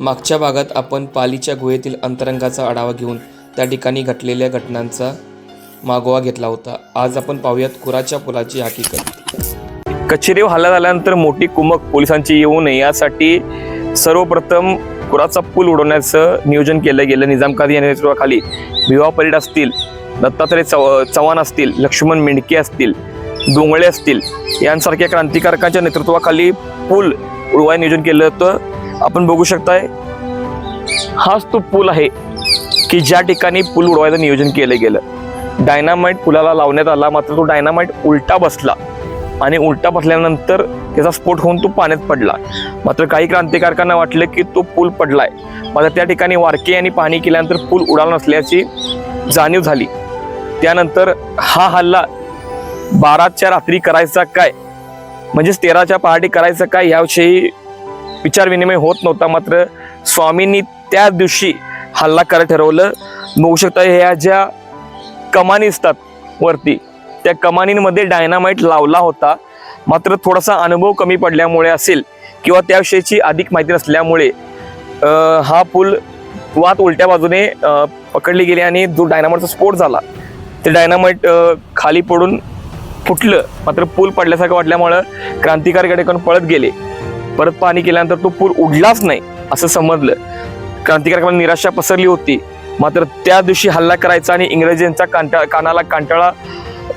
मागच्या भागात आपण पालीच्या गुहेतील अंतरंगाचा आढावा घेऊन त्या ठिकाणी घटलेल्या घटनांचा मागोवा घेतला होता. आज आपण पाहूयात कुराच्या पुलाची हकीकत. कचेरीव हल्ला झाल्यानंतर मोठी कुमक पोलिसांची येऊ नये यासाठी सर्वप्रथम कुराचा पूल उडवण्याचं नियोजन केलं गेलं. निजामकादी यांच्या नेतृत्वाखाली भिवा परीड असतील दत्तात्रय चव चव्हाण असतील लक्ष्मण मेंढके असतील डोंगळे असतील यांसारख्या क्रांतिकारकांच्या नेतृत्वाखाली पूल उडवाय नियोजन केलं होतं. आपण बघू शकताय हाच तो पूल आहे की ज्या ठिकाणी पूल उडवायचं नियोजन केलं गेलं. डायनामाइट पुलाला लावण्यात आला मात्र तो डायनामाइट उलटा बसला. आणि उलटा बसल्यानंतर त्याचा स्फोट होऊन तो पाण्यात पडला. मात्र काही क्रांतिकारकांना वाटलं की तो पूल पडलाय. मात्र त्या ठिकाणी वारके यांनी पाहणी केल्यानंतर पूल उडाला नसल्याची जाणीव झाली. त्यानंतर हा हल्ला बाराच्या रात्री करायचा काय? म्हणजेच तेराच्या पहाटे करायचं काय? याविषयी विचारविनिमय होत नव्हता. मात्र स्वामींनी त्या दिवशी हल्ला करायला ठरवलं बघू शकता ह्या ज्या कमानी असतात वरती त्या कमानींमध्ये डायनामाइट लावला होता. मात्र थोडासा अनुभव कमी पडल्यामुळे असेल किंवा त्याविषयीची अधिक माहिती नसल्यामुळे हा पूल वात उलट्या बाजूने पकडली गेली आणि जो डायनामाइटचा स्फोट झाला ते डायनामाइट खाली पडून फुटलं. मात्र पूल पडल्यासारखं वाटल्यामुळं क्रांतिकारीकडे पळत गेले. परत पाणी केल्यानंतर तो पूर उडलाच नाही असं समजलं. क्रांतिकारकांना निराशा पसरली होती. मात्र त्या दिवशी हल्ला करायचा आणि इंग्रजांचा कांटा कानाला कांटाळा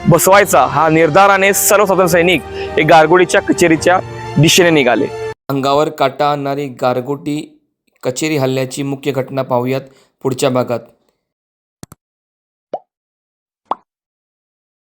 बसवायचा हा निर्धाराने सर्व स्वतंत्र सैनिक हे गारगोटीच्या कचेरीच्या दिशेने निघाले. अंगावर काटा आणणारी गारगोटी कचेरी हल्ल्याची मुख्य घटना पाहूयात पुढच्या भागात.